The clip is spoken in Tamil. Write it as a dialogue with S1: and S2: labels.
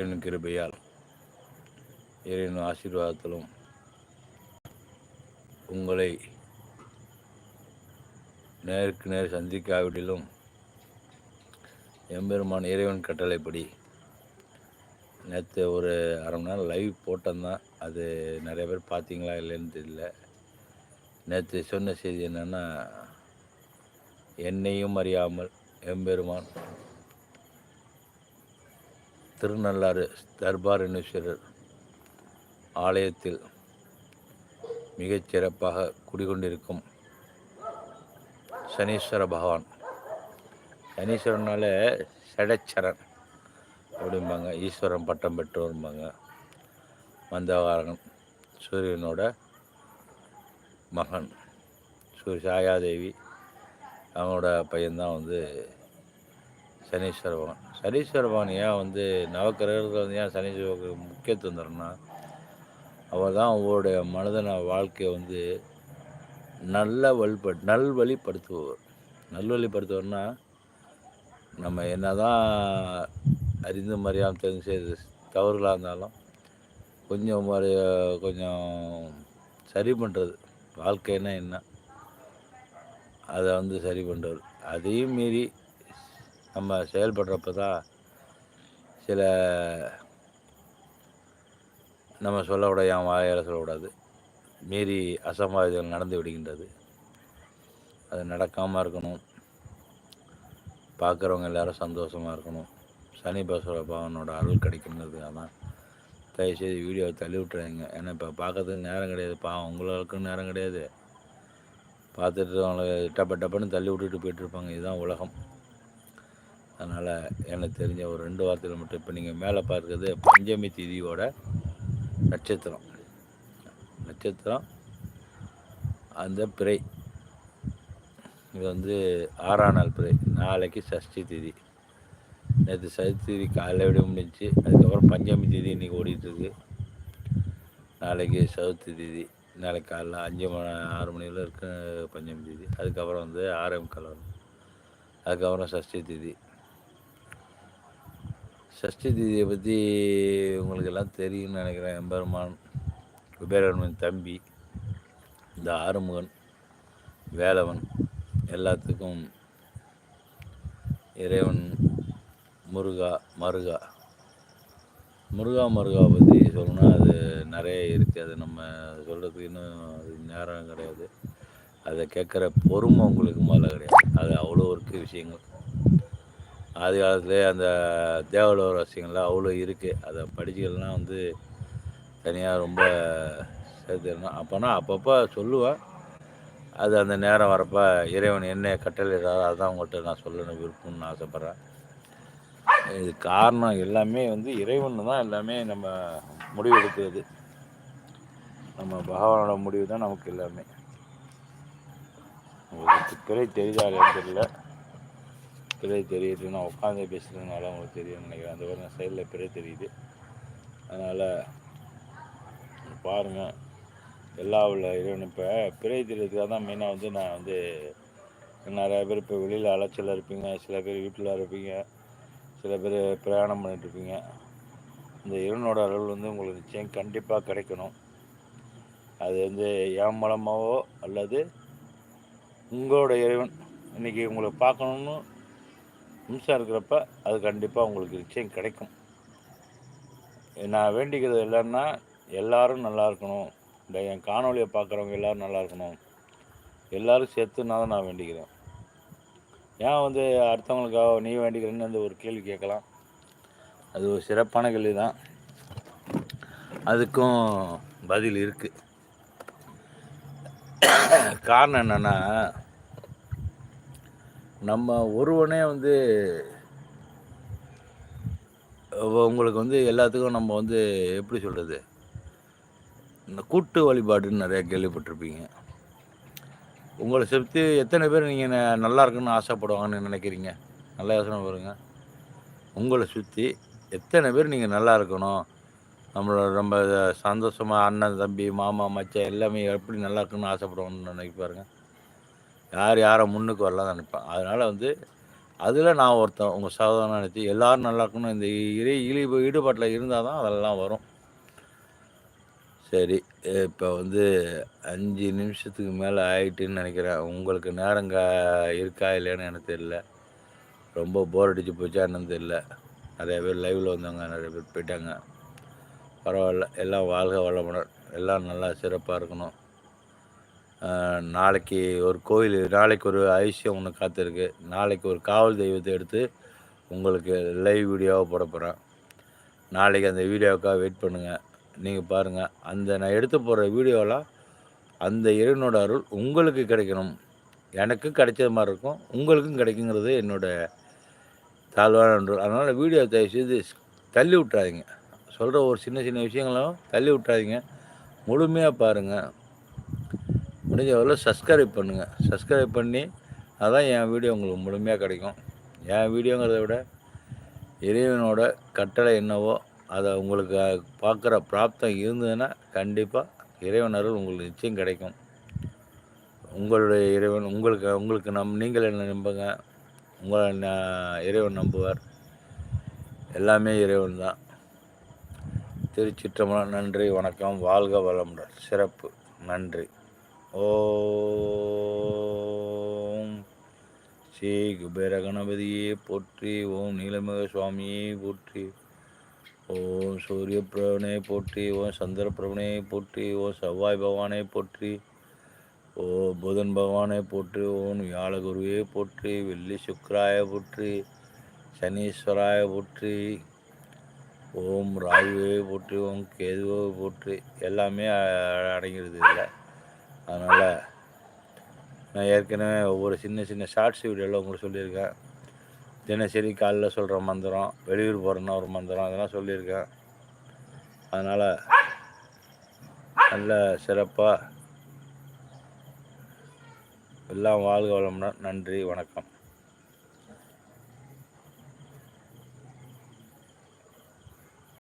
S1: இறைவன் கிருபையால் இறைவன் ஆசீர்வாதத்திலும் உங்களை நேருக்கு நேர் சந்திக்காவிட்டிலும் எம்பெருமான் இறைவன் கட்டளைப்படி நேற்று ஒரு அரை மணி நேரம் லைவ் போட்டோம்தான் அது நிறைய பேர் பார்த்தீங்களா இல்லைன்னு தெரியல. நேற்று சொன்ன செய்தி என்னென்னா என்னையும் அறியாமல் எம்பெருமான் திருநள்ளாறு தர்பாரணேஸ்வரர் ஆலயத்தில் மிகச் சிறப்பாக குடிகொண்டிருக்கும் சனீஸ்வர பகவான். சனீஸ்வரனால சடச்சரன் அப்படிம்பாங்க. ஈஸ்வரன் பட்டம் பெற்றோரும்பாங்க. மந்தகாரன் சூரியனோட மகன் சூ சாயாதேவி அவனோட பையன்தான் வந்து சனீஸ்வர பகவான் சனீஸ்வர பகவான் ஏன் வந்து நவக்கிரகத்தில் வந்து ஏன் சனீஸ்வர முக்கியத்துவம் தரணும்னா அவர் தான் அவருடைய மனிதன வாழ்க்கையை வந்து நல்ல வழிப நல்வழிப்படுத்துபவர். நல்வழிப்படுத்துவர்னா நம்ம என்ன தான் அறிந்து மறியாமல் தெரிஞ்சு செய்து தவறுகளாக இருந்தாலும் கொஞ்சம் மறு கொஞ்சம் சரி பண்ணுறது வாழ்க்கைன்னா என்ன? அதை வந்து சரி பண்ணுறது அதையும் மீறி நம்ம செயல்படுறப்ப தான் சில நம்ம சொல்லக்கூடாது என் வாயால் சொல்லக்கூடாது. மீறி அசம்பாவிதங்கள் நடந்து விடுகின்றது. அது நடக்காமல் இருக்கணும். பார்க்குறவங்க எல்லோரும் சந்தோஷமாக இருக்கணும். சனி பசுர பவனோட அருள் கிடைக்குங்கிறதுக்காக தான் தயவுசெய்து வீடியோவை தள்ளி விட்டுறாங்க ஏன்னா இப்போ பார்க்கறதுக்கு நேரம் கிடையாது. பாவம் உங்களுக்கும் நேரம் கிடையாது. பார்த்துட்டு அவங்களை டப்ப டப்புன்னு தள்ளி விட்டுட்டு போயிட்டுருப்பாங்க இதுதான் உலகம். அதனால் எனக்கு தெரிஞ்ச ஒரு ரெண்டு வாரத்தில் மட்டும் இப்போ நீங்கள் மேலே பார்க்குறது பஞ்சமி திதியோட நட்சத்திரம். நட்சத்திரம் அந்த பிறை. இது வந்து ஆறாம் நாள் பிறை. நாளைக்கு சஷ்டி திதி. நேற்று சஷ்டி திதி காலையில் விட முடிஞ்சு அதுக்கப்புறம் பஞ்சமி திதி இன்றைக்கி ஓடிட்டுருக்கு. நாளைக்கு சதுர்த்தி திதி. நாளைக்கு காலைல அஞ்சு மணி ஆறு மணியில் இருக்க பஞ்சமி திதி. அதுக்கப்புறம் வந்து ஆரம் கலர் அதுக்கப்புறம் சஷ்டி திதி. சஷ்டி திதியை பற்றி உங்களுக்கு எல்லாம் தெரியும்னு நினைக்கிறேன். எம்பெருமான் குபேரவன் தம்பி இந்த ஆறுமுகன் வேலவன் எல்லாத்துக்கும் இறைவன் முருகா மருகா. முருகா மருகா பற்றி சொல்லணும்னா அது நிறைய இருக்குது அது நம்ம சொல்கிறதுக்கு இன்னும் அது நேரம் கிடையாது. அதை கேட்குற பொறுமை உங்களுக்கு மேலே கிடையாது. அது அவ்வளோ இருக்குது விஷயங்கள். ஆதி காலத்துலேயே அந்த தேவலோர ரசிகங்கள்லாம் அவ்வளோ இருக்குது. அதை படிச்சுக்கலாம் வந்து தனியாக ரொம்ப சேர்த்துருந்தோம் அப்போனா அப்பப்போ சொல்லுவேன். அது அந்த நேரம் வரப்போ இறைவன் என்ன கட்டளையிடாரோ அதுதான் உங்கள்கிட்ட நான் சொல்லணும் விருப்பம்னு ஆசைப்பட்றேன். இது காரணம் எல்லாமே வந்து இறைவன் தான் எல்லாமே நம்ம முடிவு எடுக்கிறது நம்ம பகவானோட முடிவு தான் நமக்கு எல்லாமே. உங்களுக்கு பிறை தெரியுதா தெரியல. பிறை தெரியுது. நான் உட்காந்து பேசுகிறதுனால உங்களுக்கு தெரியும்னு நினைக்கிறேன். அந்த மாதிரி சைடில் பிறை தெரியுது. அதனால் பாருங்கள் எல்லா உள்ள இறைவன் இப்போ பிறை தெரியறதுக்காக தான் மெயினாக வந்து நான் வந்து நிறையா பேர் இப்போ வெளியில் அலைச்சலாக இருப்பீங்க. சில பேர் வீட்டில் இருப்பீங்க. சில பேர் பிரயாணம் பண்ணிட்டுருப்பீங்க இந்த இறைவனோட அருள் வந்து உங்களுக்கு நிச்சயம் கண்டிப்பாக கிடைக்கணும். அது வந்து என் மூலமாகவோ அல்லது உங்களோட இறைவன் இன்றைக்கி உங்களை பார்க்கணுன்னு நிமிஷம் இருக்கிறப்ப அது கண்டிப்பாக உங்களுக்கு நிச்சயம் கிடைக்கும். நான் வேண்டிக்கிறது இல்லைன்னா எல்லோரும் நல்லா இருக்கணும். இந்த என் காணொலியை பார்க்குறவங்க எல்லோரும் நல்லா இருக்கணும். எல்லோரும் சேர்த்துனா தான் நான் வேண்டிக்கிறேன். ஏன் வந்து அடுத்தவங்களுக்காக நீ வேண்டிக்கிறேன்னு அந்த ஒரு கேள்வி கேட்கலாம். அது ஒரு சிறப்பான கேள்வி தான். அதுக்கும் பதில் இருக்குது காரணம் என்னென்னா நம்ம ஒருவனே வந்து உங்களுக்கு வந்து எல்லாத்துக்கும் நம்ம வந்து எப்படி சொல்கிறது இந்த கூட்டு வழிபாடுன்னு நிறையா கேள்விப்பட்டிருப்பீங்க. உங்களை சுற்றி எத்தனை பேர் நீங்கள் நல்லா இருக்குன்னு ஆசைப்படுவாங்கன்னு நினைக்கிறீங்க? நல்லா யோசனை பாருங்க. உங்களை சுற்றி எத்தனை பேர் நீங்கள் நல்லா இருக்கணும்? நம்மளோட ரொம்ப சந்தோஷமாக அண்ணன் தம்பி மாமா மச்சா எல்லாமே எப்படி நல்லா இருக்குன்னு ஆசைப்படுவாங்கன்னு நினைப்பாருங்க யார் யாரை முன்னுக்கு வரலாம் நினைப்பேன். அதனால் வந்து அதில் நான் ஒருத்தன் உங்கள் சகோதரன் நினச்சி எல்லோரும் நல்லா இருக்கணும் இந்த இறை இழி ஈடுபாட்டில் இருந்தால் தான் அதெல்லாம் வரும். சரி இப்போ வந்து அஞ்சு நிமிஷத்துக்கு மேலே ஆயிட்டுன்னு நினைக்கிறேன். உங்களுக்கு நேரங்க இருக்கா இல்லையான்னு எனக்கு தெரியல. ரொம்ப போர் அடிச்சு போச்சா என்னன்னு தெரியல. நிறைய பேர் லைவில் வந்தாங்க நிறைய பேர் போயிட்டாங்க. பரவாயில்ல எல்லாம் வாழ்க வளமுடன். எல்லாம் நல்லா சிறப்பாக இருக்கணும். நாளைக்கு ஒரு கோயில் நாளைக்கு ஒரு ஐசியம் ஒன்று காத்திருக்கு. நாளைக்கு ஒரு காவல் தெய்வத்தை எடுத்து உங்களுக்கு லைவ் வீடியோவாக போட போகிறேன் நாளைக்கு அந்த வீடியோவுக்காக வெயிட் பண்ணுங்கள் நீங்கள் பாருங்கள் அந்த நான் எடுத்து போடுற வீடியோலாம் அந்த இறைவனோட அருள் உங்களுக்கு கிடைக்கணும். எனக்கும் கிடைச்சது மாதிரி இருக்கும். உங்களுக்கும் கிடைக்குங்கிறது என்னோடய தாழ்வான ஒன்று அதனால் வீடியோ தயவு செய்து தள்ளி விட்றாதீங்க சொல்கிற ஒரு சின்ன சின்ன விஷயங்களும் தள்ளி விட்றாதீங்க முழுமையாக பாருங்கள் முடிஞ்ச வரல சப்ஸ்கிரைப் பண்ணுங்கள் சப்ஸ்கிரைப் பண்ணி அதான் என் வீடியோ உங்களுக்கு முழுமையாக கிடைக்கும். என் வீடியோங்கிறத விட இறைவனோட கட்டளை என்னவோ அதை உங்களுக்கு பார்க்குற பிராப்தம் இருந்ததுன்னா கண்டிப்பாக இறைவன் அருள் உங்களுக்கு நிச்சயம் கிடைக்கும். உங்களுடைய இறைவன் உங்களுக்கு உங்களுக்கு நம் நீங்கள் என்ன நம்புங்க? உங்களை இறைவன் நம்புவார். எல்லாமே இறைவன் தான். திருச்சிற்றம்பலம் நன்றி வணக்கம் வாழ்க வளமுடன். சிறப்பு. நன்றி. ஓம். ஸ்ரீ குபேர கணபதியே போற்றி ஓம் நீலமிக சுவாமியே போற்றி ஓம் சூரிய பிரபனே போற்றி ஓம் சந்திர பிரபனே போற்றி ஓம் செவ்வாய் பகவானை போற்றி ஓ புதன் பகவானை போற்றி ஓம் வியாழகுருவே போற்றி வெள்ளி சுக்கராய போற்றி சனீஸ்வராய போற்றி ஓம் ராகுவே போற்றி ஓம் கேதுவே போற்றி. எல்லாமே அடங்கிடுது இதில். அதனால் நான் ஏற்கனவே ஒவ்வொரு சின்ன சின்ன ஷார்ட்ஸ் வீடியோவில் உங்களுக்கு சொல்லியிருக்கேன். தினசரி காலைல சொல்கிற மந்திரம் வெளியூர் போகிறேன்னா ஒரு மந்திரம் அதெல்லாம் சொல்லியிருக்கேன். அதனால் நல்ல சிறப்பாக எல்லாம் வாழ்க வளமுடன். நன்றி வணக்கம்.